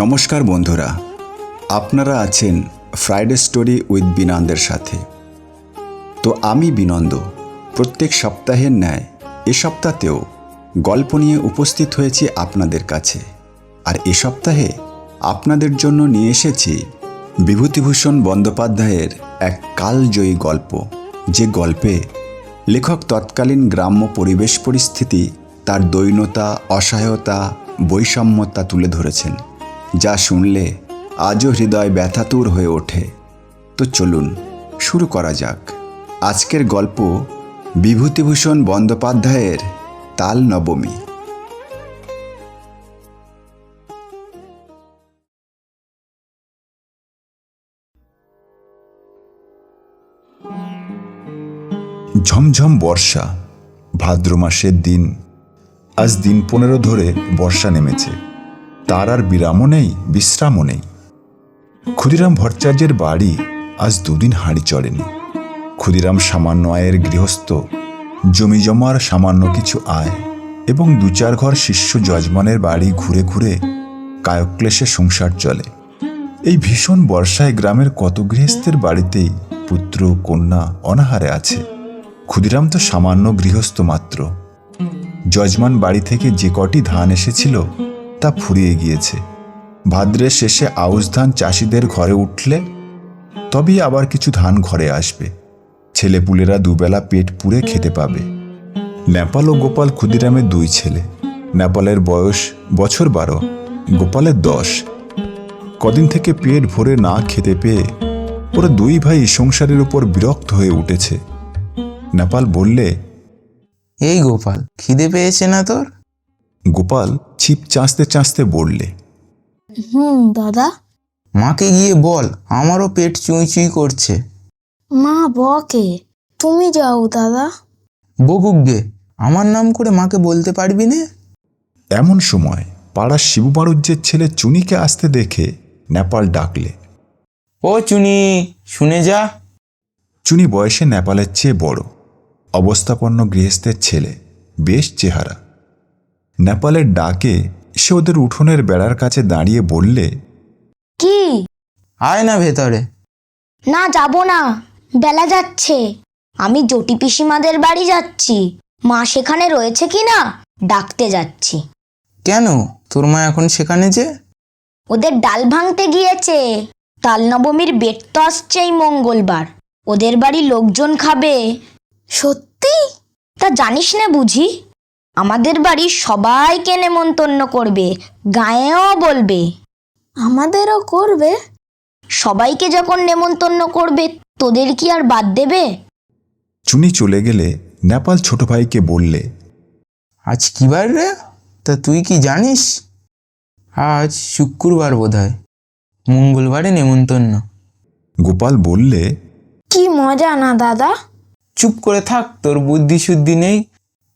নমস্কার বন্ধুরা, আপনারা আছেন ফ্রাইডে স্টোরি উইথ বিনন্দের সাথে। তো আমি বিনন্দ, প্রত্যেক সপ্তাহের ন্যায় এ সপ্তাহতেও গল্প নিয়ে উপস্থিত হয়েছি আপনাদের কাছে। আর এ সপ্তাহে আপনাদের জন্য নিয়ে এসেছি বিভূতিভূষণ বন্দ্যোপাধ্যায়ের এক কালজয়ী গল্প, যে গল্পে লেখক তৎকালীন গ্রাম্য পরিবেশ পরিস্থিতি তার দৈন্যতা, অসহায়তা, বৈষম্যতা তুলে ধরেছেন। যা শুনলে আজও হৃদয় ব্যথাতুর হয়ে ওঠে। তো চলুন, শুরু করা যাক। আজকের গল্প বিভূতিভূষণ বন্দ্যোপাধ্যায়ের তাল নবমী ঝমঝম বর্ষা ভাদ্র মাসের দিন। আজ দিন পনেরো ধরে বর্ষা নেমেছে। তার আর বিরামও নেই, বিশ্রামও নেই। ক্ষুদিরাম ভট্টাচার্যের বাড়ি আজ দুদিন হাঁড়ি চড়েনি। ক্ষুদিরাম সামান্য আয়ের গৃহস্থ, জমি জমার সামান্য কিছু আয় এবং দু চার ঘর শিষ্য যজমানের বাড়ি ঘুরে ঘুরে কায়ক্লেশে সংসার চলে। এই ভীষণ বর্ষায় গ্রামের কত গৃহস্থের বাড়িতেই পুত্র, কন্যা অনাহারে আছে। ক্ষুদিরাম তো সামান্য গৃহস্থ মাত্র। যজমান বাড়ি থেকে যে কটি ধান এসেছিল তা ফুরিয়ে গিয়েছে। ভাদ্রের শেষে আউশ ধান চাষিদের ঘরে উঠলে তবেই আবার কিছু ধান ঘরে আসবে। ছেলেপুলেরা দুবেলা পেট পুড়ে খেতে পাবে। নেপাল ও গোপাল ক্ষুদিরামের দুই ছেলে। নেপালের বয়স বছর বারো, গোপালের দশ। কদিন থেকে পেট ভরে না খেতে পেয়ে ওরা দুই ভাই সংসারের উপর বিরক্ত হয়ে উঠেছে। নেপাল বললে, এই গোপাল, খিদে পেয়েছে না তোর? গোপাল ছিপ চাঁচতে চাঁচতে বললে হুম দাদা। মাকে গিয়ে বল আমারও পেট চুঁই চুঁই করছে। মা বকে তুমি যাও দাদা। বকুক গে আমার নাম করে মাকে বলতে পারবি না? এমন সময় পাড়ার শিবু ছেলে চুনিকে আসতে দেখে নেপাল ডাকলে ও চুনি শুনে যা। চুনি বয়সে নেপালের চেয়ে বড় অবস্থাপন্ন গৃহস্থের ছেলে বেশ চেহারা। নেপালের ডাকে সে ওদের উঠোনের বেড়ার কাছে দাঁড়িয়ে বললে কি? আয় না ভেতরে। না যাব না। বেলা যাচ্ছে। আমি জটি পিসিমাদের বাড়ি যাচ্ছি। মা সেখানে রয়েছে কি না? ডাকতে যাচ্ছি। কেন? তোর মা এখন সেখানে যে? ওদের ডাল ভাঙতে গিয়েছে। তাল নবমীর বেট তো আসছে এই মঙ্গলবার। ওদের বাড়ি লোকজন খাবে। সত্যি? তা জানিস না বুঝি? আমাদের বাড়ি সবাইকে নেমন্তন্ন করবে গায়েও বলবে। আমাদেরও করবে? সবাইকে যখন নেমন্তন্ন করবে তোদের কি আর বাদ দেবে? চুনি চলে গেলে নেপাল ছোট ভাইকে বললে আজ কি বার রে? তা তুই কি জানিস? আজ শুক্রবার বোধ হয় মঙ্গলবারে নেমন্তন্ন। গোপাল বললে কি মজা না দাদা? চুপ করে থাক তোর বুদ্ধি শুদ্ধি নেই।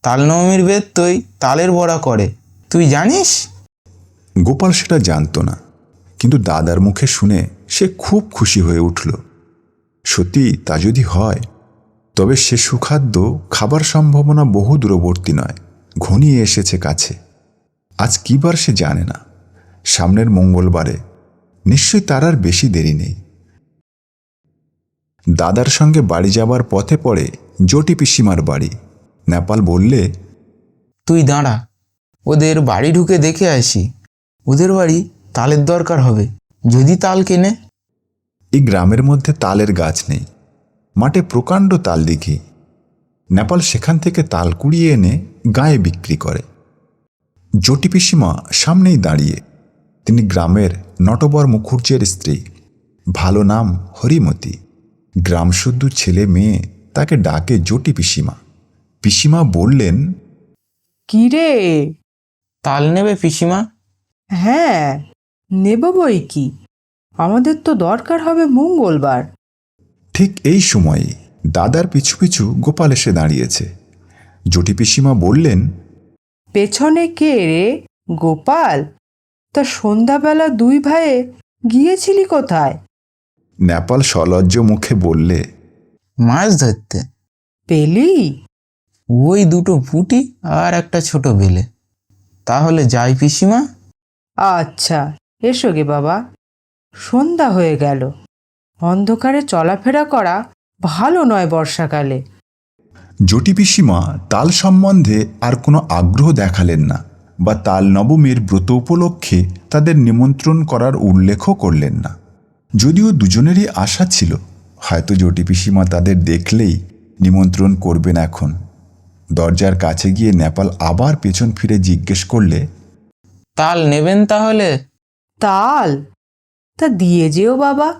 তাল নবমীর বেদ তুই তালের বড়া করে। তুই জানিস? গোপাল সেটা জানতো না, কিন্তু দাদার মুখে শুনে সে খুব খুশি হয়ে উঠল। সত্যি তা যদি হয়, তবে সে সুখাদ্য, খাবার সম্ভাবনা বহু দূরবর্তী নয়, ঘনিয়ে এসেছে কাছে। আজ কী বার সে জানে না, সামনের মঙ্গলবারে নিশ্চয়ই তার আর বেশি দেরি নেই। দাদার সঙ্গে বাড়ি যাবার পথে পড়ে জটি পিসিমার বাড়ি নেপাল বললে তুই দাঁড়া ওদের বাড়ি ঢুকে দেখে আসি। ওদের বাড়ি তালের দরকার হবে। যদি তাল কেনে? এই গ্রামের মধ্যে তালের গাছ নেই। মাঠে প্রকাণ্ড তাল দিঘি নেপাল সেখান থেকে তাল কুড়িয়ে এনে গায়ে বিক্রি করে। জটি পিসিমা সামনেই দাঁড়িয়ে তিনি গ্রামের নটবর মুখুর্জের স্ত্রী। ভালো নাম হরিমতি। গ্রামশুদ্ধ ছেলে মেয়ে তাকে ডাকে জটি পিসিমা। পিসিমা বললেন কি রে তাল নেবে পিসিমা? হ্যাঁ নেব বই কি? আমাদের তো দরকার হবে মঙ্গলবার। ঠিক এই সময়ে দাদার পিছু পিছু গোপাল এসে দাঁড়িয়েছে। জটি পিসিমা বললেন পেছনে কে রে? গোপাল? তা সন্ধ্যাবেলা দুই ভাইয়ে গিয়েছিলি কোথায়? নেপাল সলজ্জ মুখে বললে মাছ ধরতে। পেলি? ওই দুটো পুটি আর একটা ছোট বেলে। তাহলে যাই পিসিমা। আচ্ছা এসো গে বাবা। সন্ধ্যা হয়ে গেল। অন্ধকারে চলাফেরা করা ভালো নয় বর্ষাকালে। জটি পিসিমা তাল সম্বন্ধে আর কোনো আগ্রহ দেখালেন না বা তাল নবমীর ব্রত উপলক্ষে তাদের নিমন্ত্রণ করার উল্লেখও করলেন না। যদিও দুজনেরই আশা ছিল হয়তো জটি পিসিমা তাদের দেখলেই নিমন্ত্রণ করবেন এখন। দরজার কাছে গিয়ে নেপাল আবার পেছন ফিরে জিজ্ঞেস করলে তাল নেবেন তাহলে? তাল? তা দিয়ে যেও বাবা।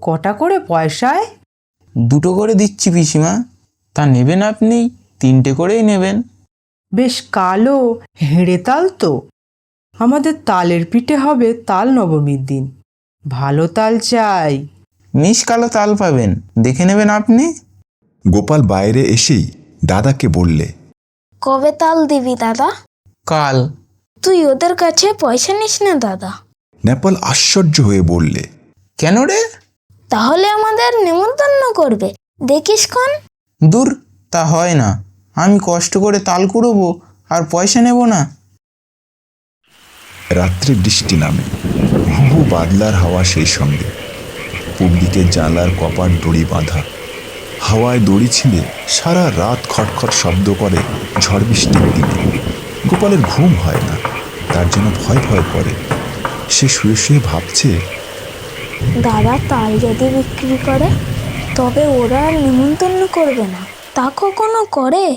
কটা করে পয়সায়? দুটো করে দিচ্ছি পিসিমা। তা নেবেন আপনি তিনটে করেই নেবেন। বেশ কালো হেঁড়ে তাল তো। আমাদের তালের পিঠে হবে তাল নবমীর দিন। ভালো তাল চাই। মিস কালো তাল পাবেন দেখে নেবেন আপনি। গোপাল বাইরে এসেই দাদাকে বললে কবে তাল দিবি দাদা? কাল। তুই ওদের কাছে পয়সা নিস না দাদা। নেপাল আশ্চর্য হয়ে বললে কেন রে? তাহলে আমাদের নেমন্তন্ন করবে। দেখিস কোন? দূর তা হয় না। আমি কষ্ট করে তাল কুড়োবো আর পয়সা নেব না। রাত্রে বৃষ্টি নামে। হু বাদলার হাওয়া সেই সঙ্গে। পূব দিকে জানলার কপাট দড়ি বাঁধা। হাওয়ায় দড়ি ছিঁড়ে সারা রাত খটখট শব্দ করে ঝড় বৃষ্টির দিনে। গোপালের ঘুম হয় না তার জন্য ভয় ভয় করে। সে শুয়ে শুয়ে ভাবছে দাদা তাল যদি বিক্রি করে তবে ওরা আর নিমন্তন্ন করবে না তা কখনো করে?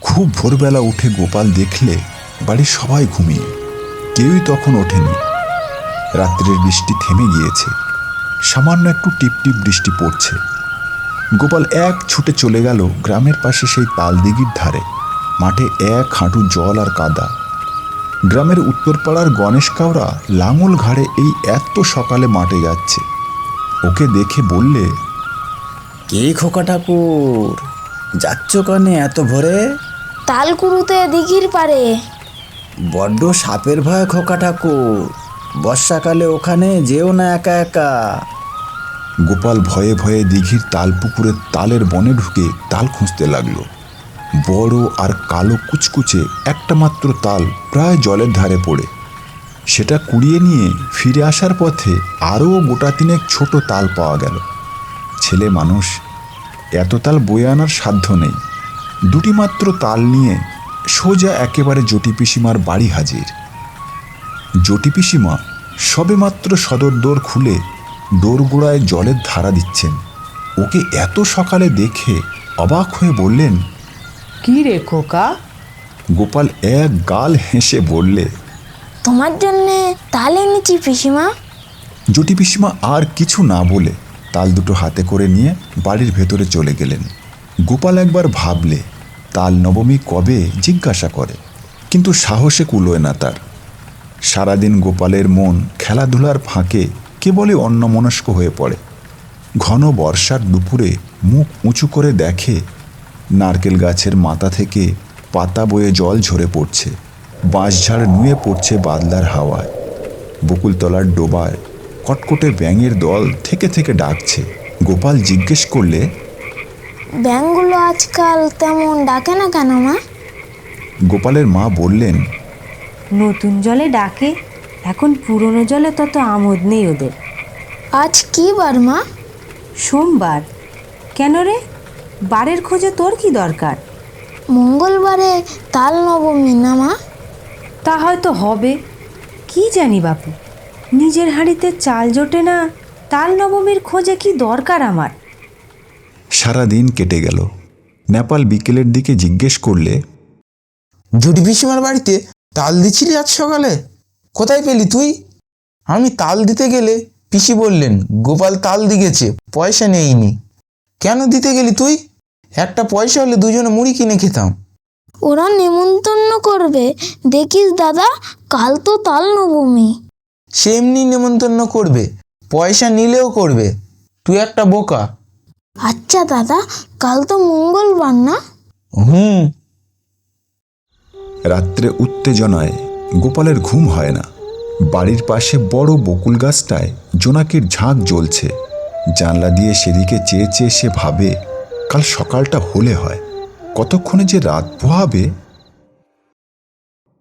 খুব ভোরবেলা উঠে গোপাল দেখলে বাড়ির সবাই ঘুমিয়ে। কেউই তখন ওঠেনি। রাত্রের বৃষ্টি থেমে গিয়েছে। সামান্য একটু টিপটিপ বৃষ্টি পড়ছে। গোপাল এক ছুটে চলে গেল গ্রামের পাশে সেই তালদিঘির ধারে। মাঠে এক হাঁটু জল আর কাদা। গ্রামের উত্তরপাড়ার গণেশ কাওড়া লাঙল ঘাড়ে এই এত সকালে মাঠে যাচ্ছে। ওকে দেখে বললে কে খোকা ঠাকুর? যাচ্ছ কানে এত ভোরে? তালকুরুতে দিঘির পারে বড্ড সাপের ভয় খোকা ঠাকুর। বর্ষাকালে ওখানে যেও না একা একা। গোপাল ভয়ে ভয়ে দিঘির তাল পুকুরের তালের বনে ঢুকে তাল খুঁজতে লাগল। বড় আর কালো কুচকুচে একটা মাত্র তাল প্রায় জলের ধারে পড়ে। সেটা কুড়িয়ে নিয়ে ফিরে আসার পথে আরও গোটা তিনেক ছোট তাল পাওয়া গেল। ছেলে মানুষ, এত তাল বয়ে আনার সাধ্য নেই। দুটি মাত্র তাল নিয়ে সোজা একেবারে জটি পিসিমার বাড়ি হাজির। জটি পিসিমা সবেমাত্র সদর দোর খুলে দোরগোড়ায় জলের ধারা দিচ্ছেন। ওকে এত সকালে দেখে অবাক হয়ে বললেন কি রে খোকা? গোপাল এক গাল হেসে বললে তোমার জন্যে তাল এনেছি পিসিমা। জটি পিসিমা আর কিছু না বলে তাল দুটো হাতে করে নিয়ে বাড়ির ভেতরে চলে গেলেন। গোপাল একবার ভাবলে তাল নবমী কবে জিজ্ঞাসা করে কিন্তু সাহসে কুলোয় না তার। সারাদিন গোপালের মন খেলাধুলার ফাঁকে কেবলই অন্যমনস্ক হয়ে পড়ে। ঘন বর্ষার দুপুরে মুখ উঁচু করে দেখে নারকেল গাছের মাথা থেকে পাতা বয়ে জল ঝরে পড়ছে। বাঁশঝাড় নুয়ে পড়ছে বাদলার হাওয়ায়। বকুলতলার ডোবায় কটকটে ব্যাঙের দল থেকে থেকে ডাকছে। গোপাল জিজ্ঞেস করলে ব্যাঙগুলো আজকাল তেমন ডাকে না কেন মা? গোপালের মা বললেন নতুন জলে ডাকে এখন পুরনো জলে তত আমোদ নেই ওদের। আজ কি বার মা? সোমবার। কেন রে? বারের খোঁজে তোর কি দরকার? মঙ্গলবারে তাল নবমী না মা? তা হয়তো হবে। কি জানি বাপু নিজের হাঁড়িতে চাল জোটে না তাল নবমীর খোঁজে কি দরকার আমার? সারা দিন কেটে গেল। নেপাল বিকেলের দিকে জিজ্ঞেস করলে জুটি পিসিমার বাড়িতে তাল দিচ্ছিলি আজ সকালে কোথায় পেলি তুই? আমি তাল দিতে গেলে পিসি বললেন গোপাল তাল দিগেছে পয়সা নেইনি। কেন দিতে গেলি তুই? একটা পয়সা হলে দুজনে মুড়ি কিনে খেতাম। ওরা নেমন্তন্ন করবে। দেখিস দাদা কাল তো তাল নবমী। সে এমনি নেমন্তন্ন করবে পয়সা নিলেও করবে। তুই একটা বোকা। আচ্ছা দাদা কাল তো মঙ্গলবার না? হুম। রাত্রে উত্তেজনায় গোপালের ঘুম হয় না। বাড়ির পাশে বড় বকুল গাছটায় জোনাকির ঝাঁক জ্বলছে। জানলা দিয়ে সেদিকে চেয়ে চেয়ে সে ভাবে কাল সকালটা হলে হয় কতক্ষণে যে রাত পোহাবে?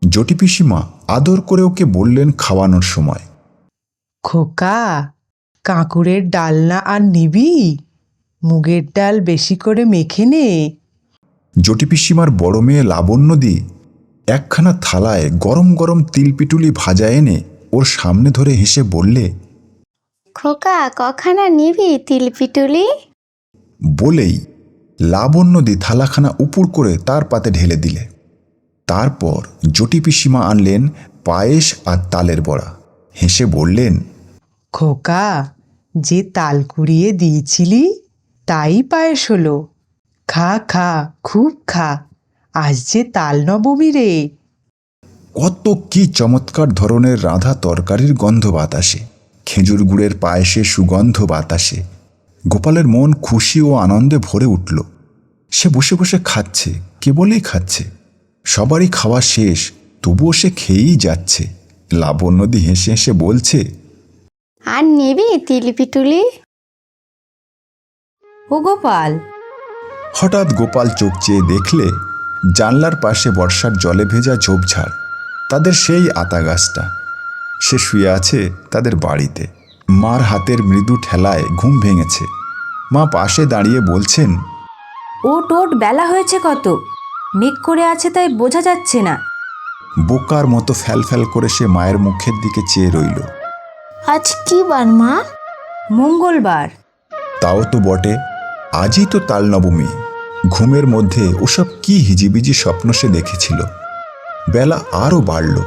জটি পিসিমা আদর করে ওকে বললেন খাওয়ানোর সময়। খোকা কাঁকুরের ডালনা আর নিবি? মুগের ডাল বেশি করে মেখে নে। জটিপিসিমার বড় মেয়ে লাবণ্যদি একখানা থালায় গরম গরম তিলপিটুলি ভাজা এনে ওর সামনে ধরে হেসে বললে খোকা কখানা নিবি তিলপিটুলি বলেই লাবণ্যদি থালাখানা উপুর করে তার পাতে ঢেলে দিলে। তারপর জটি পিসিমা আনলেন পায়েস আর তালের বড়া। হেসে বললেন খোকা যে তাল কুড়িয়ে দিয়েছিলি তাই পায়েস হলো। খা খা খুব খা। আজ যে তাল নবমী রে। কত কি চমৎকার ধরনের রাঁধা তরকারির গন্ধ বাতাসে। খেজুর গুড়ের পায়েসে সুগন্ধ বাতাসে। গোপালের মন খুশি ও আনন্দে ভরে উঠল। সে বসে বসে খাচ্ছে কেবলই খাচ্ছে। সবারই খাওয়া শেষ তবুও সে খেয়েই যাচ্ছে। লাবণ্যদি হেসে হেসে বলছে আর নিবি তিলপিটুলি ও গোপাল। হঠাৎ গোপাল চোখ চেয়ে দেখলে জানলার পাশে বর্ষার জলে ভেজা ঝোপঝাড় তাদের সেই আতা গাছটা সে শুয়ে আছে তাদের বাড়িতে। মার হাতের মৃদু ঠেলায় ঘুম ভেঙেছে। মা পাশে দাঁড়িয়ে বলছেন ও টোট বেলা হয়েছে কত? মেঘ করে আছে তাই বোঝা যাচ্ছে না। বোকার মতো ফ্যাল করে সে মায়ের মুখের দিকে চেয়ে রইল। আজ কি বার মা? মঙ্গলবার। তাও তো বটে। আজই তো তাল নবমী। ঘুমের মধ্যে ওসব কি হিজিবিজি স্বপ্ন সে দেখেছিল? বেলা আরও বাড়ল।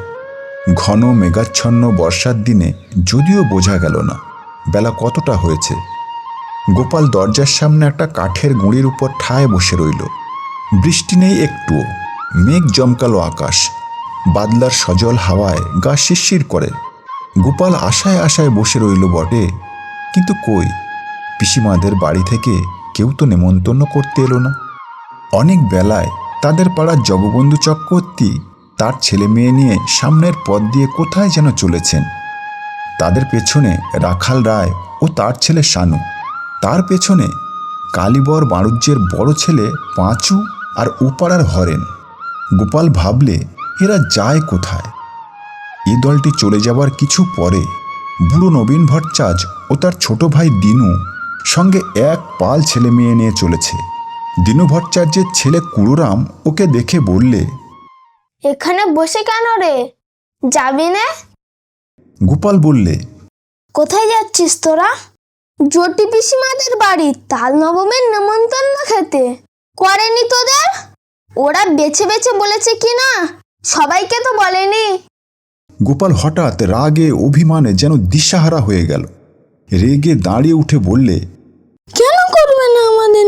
ঘন মেঘাচ্ছন্ন বর্ষার দিনে যদিও বোঝা গেল না বেলা কতটা হয়েছে। গোপাল দরজার সামনে একটা কাঠের গুঁড়ির উপর ঠায় বসে রইল। বৃষ্টি নেই একটুও। মেঘ জমকালো আকাশ। বাদলার সজল হাওয়ায় গা শিরশির করে। গোপাল আশায় আশায় বসে রইল বটে। কিন্তু কই? পিসিমাদের বাড়ি থেকে কেউ তো নেমন্তন্ন করতে এলো না। অনেক বেলায় তাদের পাড়ার জগবন্ধু চক্রবর্তী তার ছেলে মেয়ে নিয়ে সামনের পথ দিয়ে কোথায় যেন চলেছেন। তাদের পেছনে রাখাল রায় ও তার ছেলে শানু। তার পেছনে কালীবর বাণুজ্যের বড় ছেলে পাঁচু আর উপাড়ার হরেন। গোপাল ভাবলে, এরা যায় কোথায়? এ দলটি চলে যাবার কিছু পরে বুড়ো নবীন ভট্টাচার্য ও তার ছোট ভাই দিনু সঙ্গে এক পাল ছেলে মেয়ে নিয়ে চলেছে। দিনু ভট্টাচার্যের ছেলে কুড়োরাম ওকে দেখে বললে এখানে বসে কেন রে? যাবি না? গোপাল বললে কোথায় যাচ্ছিস তোরা? জটি পিসিমাদের বাড়ি তাল নবমীর নেমন্তন্ন খেতে। করেনি তোদের? ওরা বেছে বেছে বলেছে কি না? সবাইকে তো বলেনি। গোপাল হঠাৎ রাগে অভিমানে যেন দিশাহারা হয়ে গেল। রেগে দাঁড়িয়ে উঠে বললে কেন করবে না আমাদের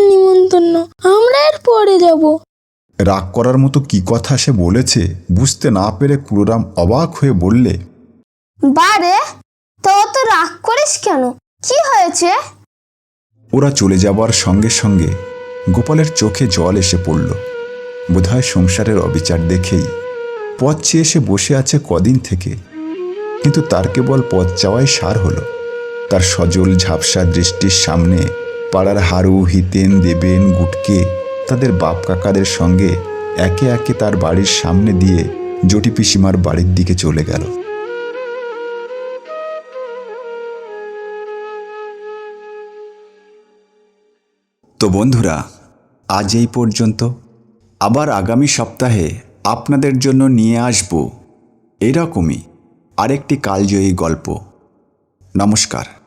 নিমন্তন্ন আমরা এর পরে যাব। রাগ করার মতো কি কথা সে বলেছে বুঝতে না পেরে কুড়োরাম অবাক হয়ে বললে বারে তো অত রাগ করিস কেন? কি হয়েছে? ওরা চলে যাবার সঙ্গে সঙ্গে গোপালের চোখে জল এসে পড়ল। বোধহয় সংসারের অবিচার দেখেই পথ চেয়ে এসে বসে আছে কদিন থেকে। কিন্তু তার কেবল পথ চাওয়াই সার হলো। তার সজল ঝাপসা দৃষ্টির সামনে পাড়ার হারু, হিতেন, দেবেন, গুটকে তাদের বাপ কাকাদের সঙ্গে একে একে তার বাড়ির সামনে দিয়ে জটি পিসিমার বাড়ির দিকে চলে গেল। তো বন্ধুরা, আজ এই পর্যন্ত। আবার আগামী সপ্তাহে আপনাদের জন্য নিয়ে আসব এরকমই আরেকটি কালজয়ী গল্প। নমস্কার।